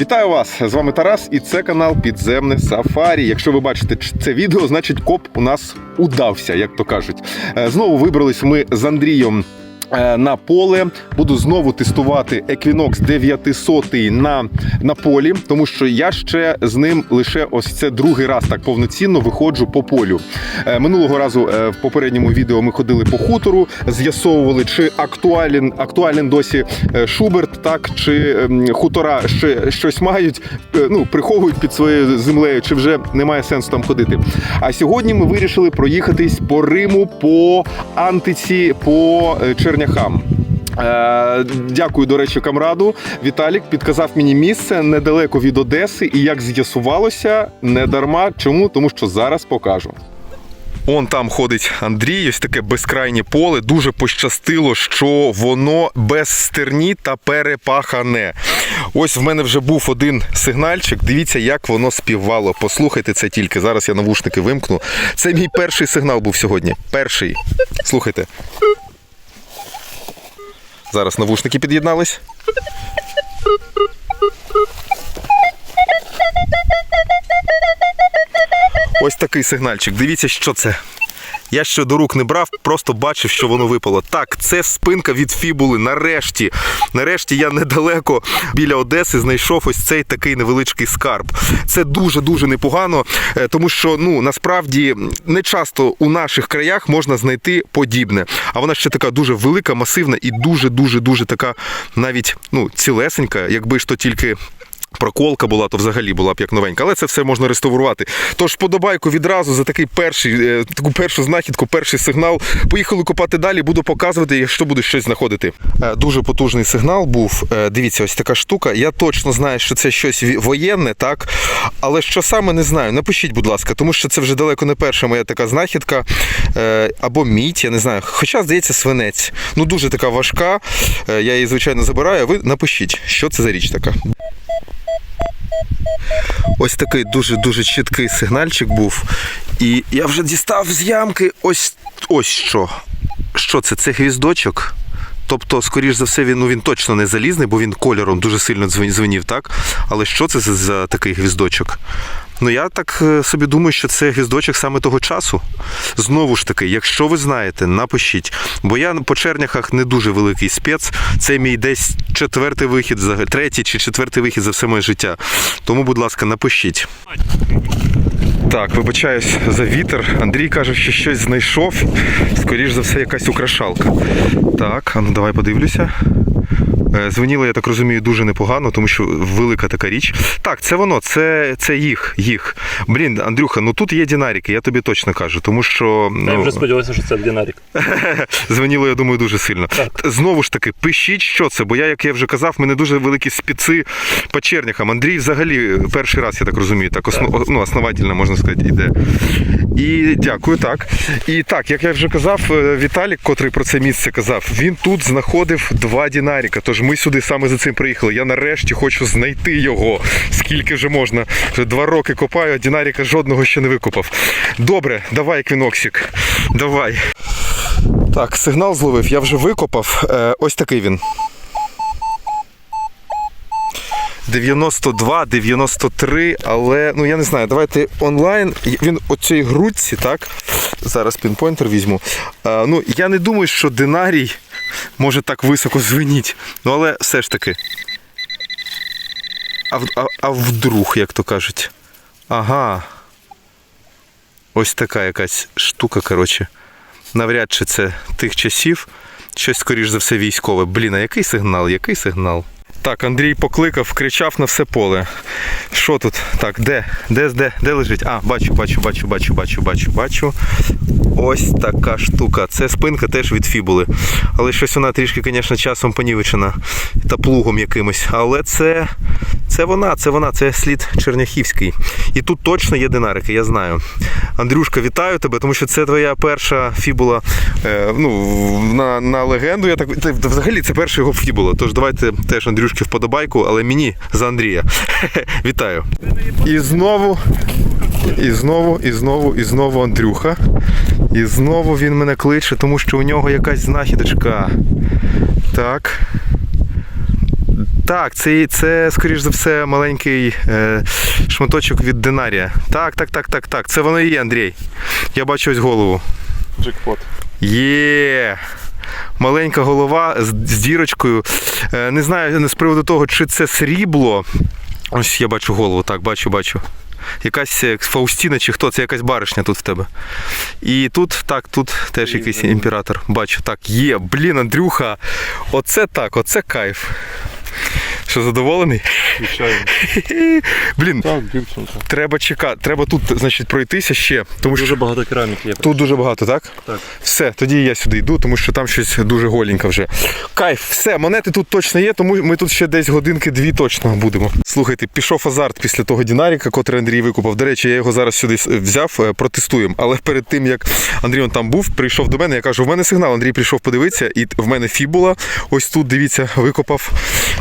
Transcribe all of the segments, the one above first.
Вітаю вас! З вами Тарас, і це канал Підземне Сафарі. Якщо ви бачите це відео, значить коп у нас удався, як то кажуть. Е, Знову вибрались ми з Андрієм. Е, На поле буду знову тестувати Equinox 900 на, на полі, тому що я ще з ним лише ось це другий раз так повноцінно виходжу по полю. Е, Минулого разу е, в попередньому відео ми ходили по хутору, з'ясовували, чи актуален, актуален досі Шуберт, так чи ем, хутора ще щось мають, ну приховують під своєю землею, чи вже немає сенсу там ходити. А сьогодні ми вирішили проїхатись по Риму, по Антиці, по е, Черняхам. Е, Дякую, до речі, камраду. Віталік підказав мені місце недалеко від Одеси, і як з'ясувалося, не дарма. Чому? Тому що зараз покажу. Он там ходить Андрій, ось таке безкрайнє поле. Дуже пощастило, що воно без стерні та перепахане. Ось в мене вже був один сигнальчик. Дивіться, як воно співало. Послухайте це тільки. Зараз я навушники вимкну. Це мій перший сигнал був сьогодні. Перший. Слухайте. Зараз навушники під'єднались. Ось такий сигнальчик. Дивіться, що це. Я ще до рук не брав, просто бачив, що воно випало. Так, це спинка від фібули. Нарешті. Нарешті я недалеко біля Одеси знайшов ось цей такий невеличкий скарб. Це дуже-дуже непогано, е, тому що ну насправді не часто у наших краях можна знайти подібне. А вона ще така дуже велика, масивна і дуже-дуже дуже така навіть ну, цілесенька, якби ж то тільки. Проколка була, то взагалі була б як новенька, але це все можна реставрувати. Тож подобайку відразу за такий перший, е, таку першу знахідку, перший сигнал. Поїхали копати далі, буду показувати, якщо буду щось знаходити. Е, Дуже потужний сигнал був. Е, Дивіться, ось така штука. Я точно знаю, що це щось воєнне, так? Але що саме не знаю. Напишіть, будь ласка, тому що це вже далеко не перша моя така знахідка. Або мідь, я не знаю. Хоча, здається, свинець. Ну дуже така важка. Я її, звичайно, забираю. Ви напишіть, що це за річ така. Ось такий дуже-дуже чіткий сигнальчик був. І я вже дістав з ямки ось ось що. Що це? Це гвіздочок. Тобто, скоріш за все, він, ну, він точно не залізний, бо він кольором дуже сильно дзвенів, так? Але що це за, такий гвіздочок? Ну я так е, собі думаю, що це гвіздочок саме того часу. Знову ж таки, якщо ви знаєте, напишіть. Бо я по черняхах не дуже великий спец. Це мій десь четвертий вихід, третій чи четвертий вихід за все моє життя. Тому, будь ласка, напишіть. Так, вибачаюсь за вітер. Андрій каже, що щось знайшов. Скоріш за все, якась украшалка. Так, а ну давай подивлюся. Е, Дзвоніло, я так розумію, дуже непогано, тому що велика така річ. Так, це воно, це, це їх, їх. Блін, Андрюха, ну тут є динаріки, я тобі точно кажу, тому що. Я Ну, вже сподівався, що це динарік. Дзвоніло, я думаю, дуже сильно. Так. Знову ж таки, пишіть, що це, бо я, як я вже казав, мене дуже великі спіци по черняхам. Андрій взагалі перший раз, я так розумію, так, основ, ну, основательно, можна сказати, йде. І дякую, так. І так, як я вже казав, е, Віталік, котрий про це місце казав, він тут знаходив два динаріка. Тож ми сюди саме за цим приїхали. Я нарешті хочу знайти його. Скільки вже можна. Вже два роки копаю, а динаріка жодного ще не викопав. Добре, давай, Квіноксік. Давай. Так, сигнал зловив, я вже викопав. Е, ось такий він. 92, 93, але ну я не знаю, давайте онлайн. Він оцій грудці, так? Зараз пінпойнтер візьму. Е, ну, я не думаю, що динарій може так високо звеніть. Ну, але все ж таки. А, а, а вдруг, як то кажуть. Ага. Ось така якась штука, коротше. Навряд чи це тих часів. Щось, скоріш за все, військове. Блін, а який сигнал? Який сигнал? Так, Андрій покликав, кричав на все поле. Що тут? Так, де? Де, де, де лежить? А, бачу, бачу, бачу, бачу, бачу, бачу, бачу. Ось така штука. Це спинка теж від фібули. Але щось вона трішки, звісно, часом понівечена та плугом якимось. Але це, це вона, це вона, це слід Черняхівський. І тут точно є динарики, я знаю. Андрюшка, вітаю тебе, тому що це твоя перша фібула е, ну, на, на легенду. Я так, взагалі це перша його фібула. Тож давайте теж Андрюшки вподобайку, але мені за Андрія. Вітаю. І знову, і знову, і знову, і знову Андрюха. І знову він мене кличе, тому що у нього якась знахідочка. Так. Так, це, це скоріш за все, маленький е, шматочок від динарія. Так, так, так, так, так. Це воно і є, Андрій. Я бачу ось голову. Джекпот. Є. Маленька голова з, з дірочкою. Е, не знаю не з приводу того, чи це срібло. Ось я бачу голову, так, бачу, бачу. Якась е, Фаустіна чи хто, це якась баришня тут в тебе. І тут, так, тут теж якийсь імператор. Бачу, так, є. Блін, Андрюха. Оце так, оце кайф. Що задоволений? Звичайно. Блін, Так, треба чекати. Треба тут, значить, пройтися ще. Тому що Дуже багато кераміки є. Тут дуже багато, так? Так. Все, тоді я сюди йду, тому що там щось дуже голенько вже. Кайф, все, монети тут точно є, тому ми тут ще десь годинки-дві точно будемо. Слухайте, пішов азарт після того Дінаріка, котрий Андрій викупав. До речі, я його зараз сюди взяв, е, протестуємо. Але перед тим як Андрій он там був, прийшов до мене, я кажу: в мене сигнал. Андрій прийшов подивитися, і в мене фібула. Ось тут, дивіться, викопав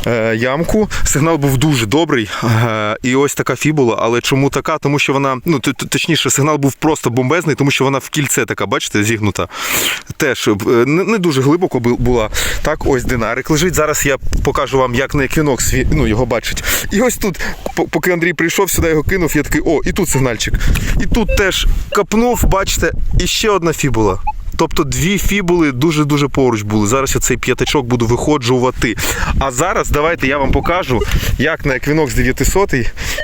е, ямку. Сигнал був дуже добрий. Е, і ось така фібула. Але чому така? Тому що вона, ну точніше, сигнал був просто бомбезний, тому що вона в кільце така, бачите, зігнута. Теж е, не, дуже глибоко була. Так, ось динарик лежить. Зараз я покажу вам, як на еквінокс він- ну, його бачить. І ось тут, поки Андрій прийшов, сюди його кинув, я такий, о, і тут сигнальчик. І тут теж капнув, бачите, і ще одна фібула. Тобто дві фібули дуже-дуже поруч були. Зараз я цей п'ятачок буду виходжувати. А зараз давайте я вам покажу, як на Equinox 900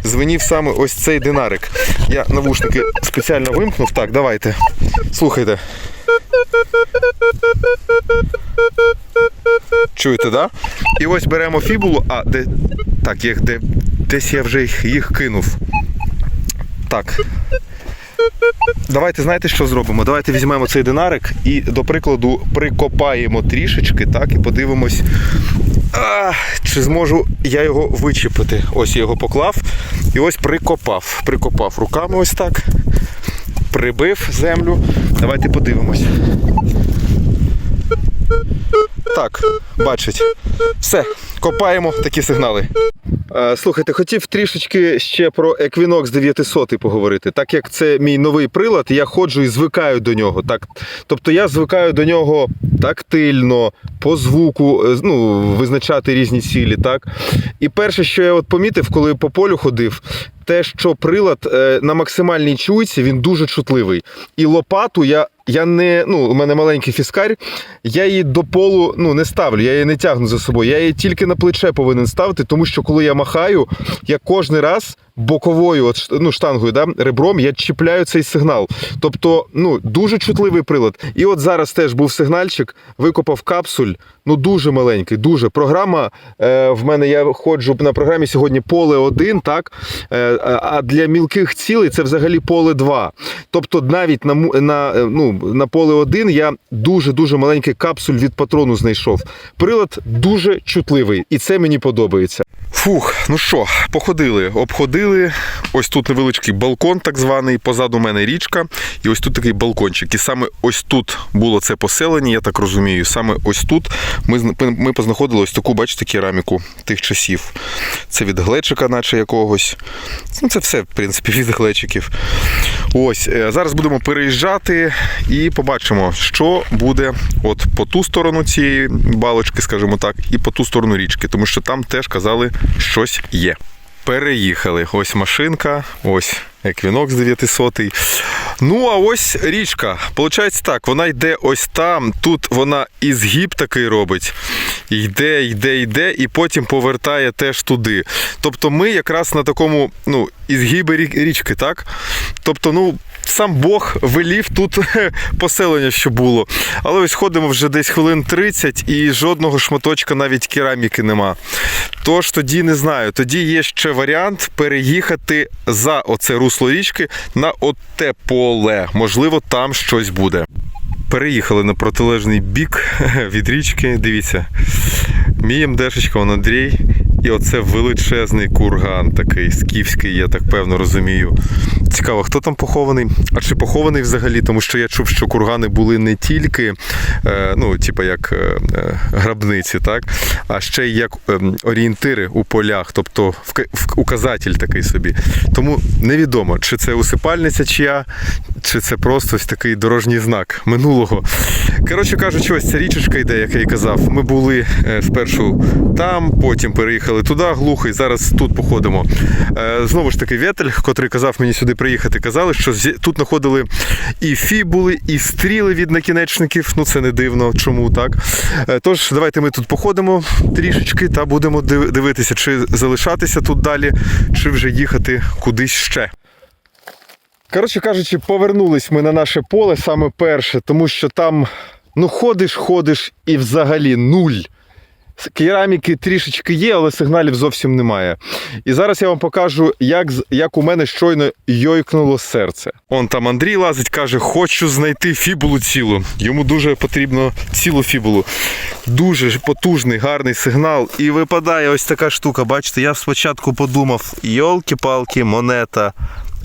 звенів саме ось цей динарик. Я навушники спеціально вимкнув. Так, давайте. Слухайте. Чуєте, да? І ось беремо фібулу. А, де. Так, їх де. Десь я вже їх, їх кинув. Так. Давайте знаєте, що зробимо? Давайте візьмемо цей динарик і, до прикладу, прикопаємо трішечки, так, і подивимось, а, чи зможу я його вичепити. Ось я його поклав і ось прикопав. Прикопав руками ось так. Прибив землю. Давайте подивимось. Так, бачить. Все, копаємо такі сигнали. Е, Слухайте, хотів трішечки ще про Equinox 900 поговорити. Так як це мій новий прилад, я ходжу і звикаю до нього. Так, тобто я звикаю до нього тактильно, по звуку, е, ну, визначати різні цілі. Так? І перше, що я от помітив, коли по полю ходив, те, що прилад е, на максимальній чуйці, він дуже чутливий. І лопату я. Я не, ну, у мене маленький фіскарь, я її до полу ну, не ставлю, я її не тягну за собою. Я її тільки на плече повинен ставити, тому що коли я махаю, я кожен раз боковою от, ну, штангою, да, ребром, я чіпляю цей сигнал. Тобто, ну, дуже чутливий прилад. І от зараз теж був сигнальчик, викопав капсуль, ну дуже маленький, дуже. Програма е, в мене я ходжу на програмі сьогодні поле 1, так? Е, а для мілких цілей це взагалі поле 2. Тобто навіть на, на, е, ну, на поле 1 я дуже-дуже маленький капсуль від патрону знайшов. Прилад дуже чутливий, і це мені подобається. Фух, ну що, походили, обходили. Ось тут невеличкий балкон, так званий. Позаду мене річка, і ось тут такий балкончик. І саме ось тут було це поселення, я так розумію. Саме ось тут ми, ми познаходили ось таку, бачите, кераміку тих часів. Це від глечика, наче якогось. Ну, це все, в принципі, від глечиків. Ось е, зараз будемо переїжджати і побачимо, що буде от по ту сторону цієї балочки, скажімо так, і по ту сторону річки, тому що там теж казали, щось є. Переїхали. Ось машинка, ось еквінокс 900. Ну, а ось річка. Получається так, вона йде ось там. Тут вона і згіб такий робить. Йде, йде, йде, і потім повертає теж туди. Тобто ми якраз на такому ну, ізгібі річки, так? Тобто, ну, сам Бог велів тут поселення, що було. Але ось ходимо вже десь хвилин 30 і жодного шматочка навіть кераміки нема. Тож тоді не знаю. Тоді є ще варіант переїхати за оце русло річки на оте поле. Можливо, там щось буде. Переїхали на протилежний бік від річки. Дивіться, мій МДшечка, он Андрій. І оце величезний курган такий скіфський, я так певно розумію. Цікаво, хто там похований? А чи похований взагалі? Тому що я чув, що кургани були не тільки, ну, типа як е, е, грабниці, так? а ще й як ем, орієнтири у полях, тобто указатель такий собі. Тому невідомо, чи це усипальниця чия, чи це просто ось такий дорожній знак минулого. Коротше кажучи, ось ця річечка йде, як я і казав. Ми були е, спершу там, потім переїхали туди, глухий. Зараз тут походимо. Е, знову ж таки, Вєтель, котрий казав мені сюди приїхати, казали, що тут знаходили і фібули, і стріли від накінечників. Ну це не дивно, чому так. Е, тож, давайте ми тут походимо трішечки та будемо дивитися, чи залишатися тут далі, чи вже їхати кудись ще. Коротше кажучи, повернулись ми на наше поле саме перше, тому що там ну ходиш, ходиш і взагалі нуль. Кераміки трішечки є, але сигналів зовсім немає. І зараз я вам покажу, як, як у мене щойно йойкнуло серце. Он там Андрій лазить, каже: хочу знайти фібулу цілу. Йому дуже потрібно цілу фібулу. Дуже потужний, гарний сигнал. І випадає ось така штука. Бачите, я спочатку подумав: йолки-палки, монета.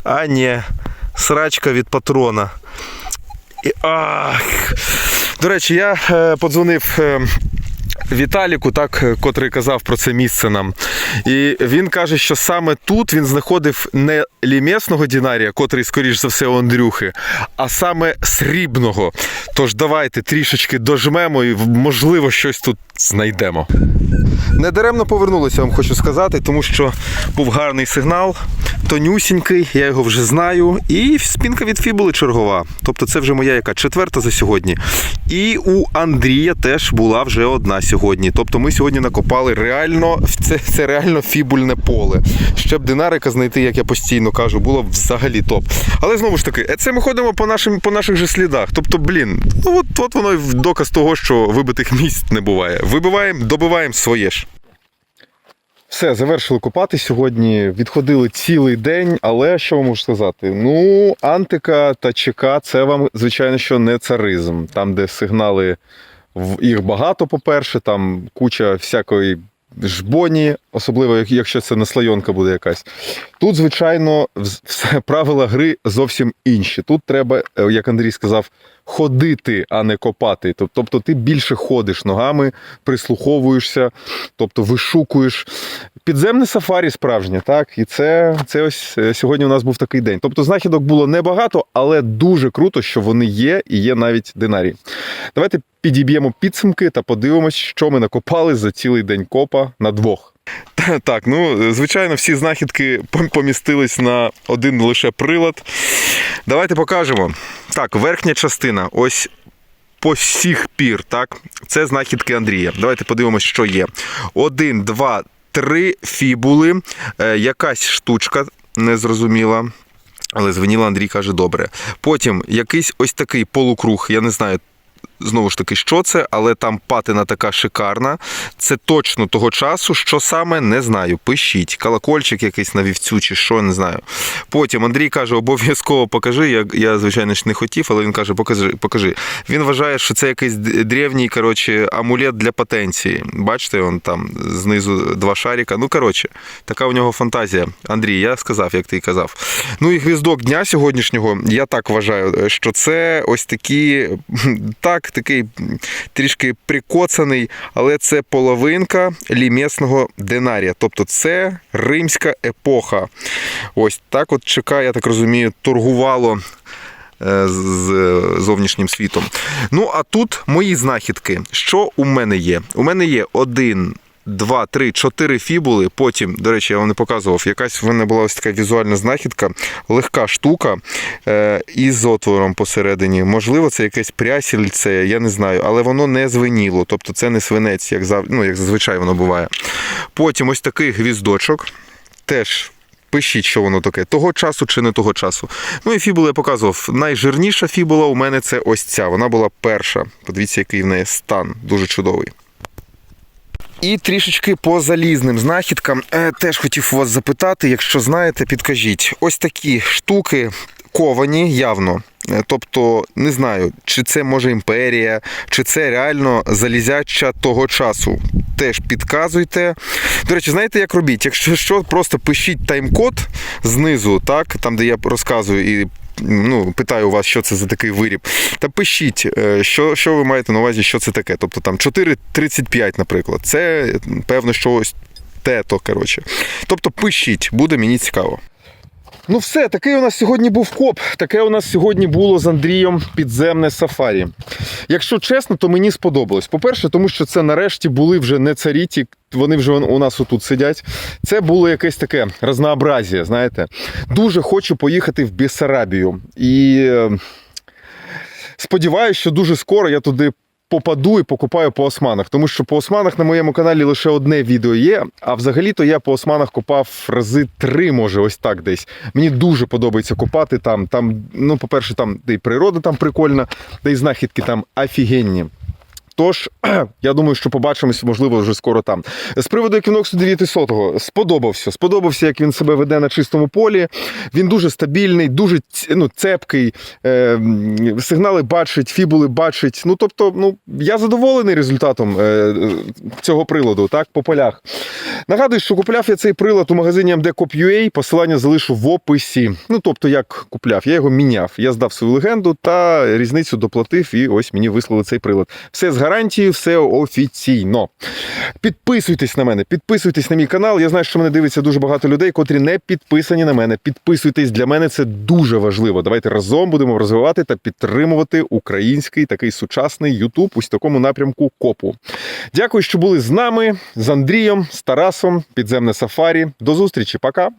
А ні, срачка від патрона. І, ах. До речі, я е, подзвонив. Е, Віталіку, так, е, котрий казав про це місце нам. І він каже, що саме тут він знаходив не лімесного дінарія, котрий, скоріш за все, у Андрюхи, а саме срібного. Тож давайте трішечки дожмемо і, можливо, щось тут знайдемо. Недаремно повернулися, вам хочу сказати, тому що був гарний сигнал, тонюсінький, я його вже знаю. І спінка від фібули чергова. Тобто це вже моя яка четверта за сьогодні. І у Андрія теж була вже одна сьогодні. Тобто ми сьогодні накопали реально це, це реально фібульне поле. Ще б динарика знайти, як я постійно кажу, було взагалі топ. Але знову ж таки, це ми ходимо по нашим по наших же слідах. Тобто, блін, ну от, от воно доказ того, що вибитих місць не буває. Вибиваємо, добиваємо своє ж. Все, завершили копати сьогодні. Відходили цілий день, але що вам можу сказати? Ну, Антика та ЧК це вам, звичайно, що не царизм. Там, де сигнали їх багато, по-перше, там куча всякої жбоні, особливо якщо це наслайонка буде якась. Тут, звичайно, все правила гри зовсім інші. Тут треба, е, як Андрій сказав, ходити, а не копати. Тобто ти більше ходиш ногами, прислуховуєшся, тобто вишукуєш. Підземне сафарі справжнє, так? І це, це ось е, сьогодні у нас був такий день. Тобто знахідок було небагато, але дуже круто, що вони є, і є навіть динарії. Давайте підіб'ємо підсумки та подивимось, що ми накопали за цілий день копа на двох. Так, ну звичайно, всі знахідки помістились на один лише прилад. Давайте покажемо. Так, верхня частина, ось по всіх пір, так, це знахідки Андрія. Давайте подивимось, що є. Один, два, три фібули, е, якась штучка незрозуміла. Але звеніла Андрій каже, добре. Потім якийсь ось такий полукруг, я не знаю. Знову ж таки, що це, але там патина така шикарна. Це точно того часу, що саме не знаю. Пишіть. Колокольчик якийсь на вівцю чи що, не знаю. Потім Андрій каже, обов'язково покажи. Я, я звичайно ж не хотів, але він каже, покажи, покажи. Він вважає, що це якийсь древній коротше, амулет для потенції. Бачите, он там знизу два шарика. Ну, коротше, така у нього фантазія. Андрій, я сказав, як ти і казав. Ну і гвіздок дня сьогоднішнього, я так вважаю, що це ось такі, так, такий трішки прикоцаний, але це половинка лімесного динарія. Тобто це римська епоха. Ось так от ЧК, я так розумію, торгувало е, з з зовнішнім світом. Ну, а тут мої знахідки. Що у мене є? У мене є один. Два, три, чотири фібули. Потім, до речі, я вам не показував. Якась в мене була ось така візуальна знахідка, легка штука е, із отвором посередині. Можливо, це якесь прясільце, я не знаю, але воно не звеніло. Тобто це не свинець, як зав... ну, як зазвичай воно буває. Потім ось такий гвіздочок. Теж Пишіть, що воно таке, того часу чи не того часу. Ну і фібули я показував. Найжирніша фібула у мене це ось ця. Вона була перша. Подивіться, який в неї стан. Дуже чудовий. І трішечки по залізним знахідкам е, теж хотів вас запитати, якщо знаєте, підкажіть. Ось такі штуки ковані явно. Е, Тобто, не знаю, чи це може імперія, чи це реально залізяча того часу. Теж підказуйте. До речі, знаєте, як робіть? Якщо що, просто пишіть тайм-код знизу, так, там, де я розказую і. Ну, питаю вас, що це за такий виріб. Та пишіть, е, що, що ви маєте на увазі, що це таке. Тобто там 4.35, наприклад. Це, певно, що ось те-то, коротше. Тобто пишіть, буде мені цікаво. Ну все, такий у нас сьогодні був коп. Таке у нас сьогодні було з Андрієм підземне сафарі. Якщо чесно, то мені сподобалось. По-перше, тому що це нарешті були вже не царі, ті, вони вже у нас отут сидять. Це було якесь таке разнообразія, знаєте. Дуже хочу поїхати в Бессарабію. І е, сподіваюся, що дуже скоро я туди попаду і покупаю по османах. Тому що по османах на моєму каналі лише одне відео є. А взагалі-то я по османах копав рази три, може, ось так десь. Мені дуже подобається копати там. Там, ну, по-перше, там де й природа там прикольна, де й знахідки там офігенні. Тож, я думаю, що побачимось, можливо, вже скоро там. З приводу Equinox 900 сподобався. Сподобався, як він себе веде на чистому полі. Він дуже стабільний, дуже ну, цепкий, е, сигнали бачить, фібули бачить. Ну, тобто, ну, я задоволений результатом е, цього приладу, так, по полях. Нагадую, що купляв я цей прилад у магазині MDCOP.ua, посилання залишу в описі. Ну, тобто, як купляв, я його міняв. Я здав свою легенду та різницю доплатив, і ось мені вислали цей прилад. Все з гарантією, все офіційно. Підписуйтесь на мене, підписуйтесь на мій канал. Я знаю, що мене дивиться дуже багато людей, котрі не підписані на мене. Підписуйтесь для мене, це дуже важливо. Давайте разом будемо розвивати та підтримувати український такий сучасний Ютуб в такому напрямку копу. Дякую, що були з нами, з Андрієм, з Тарасом, підземне сафарі. До зустрічі, пока.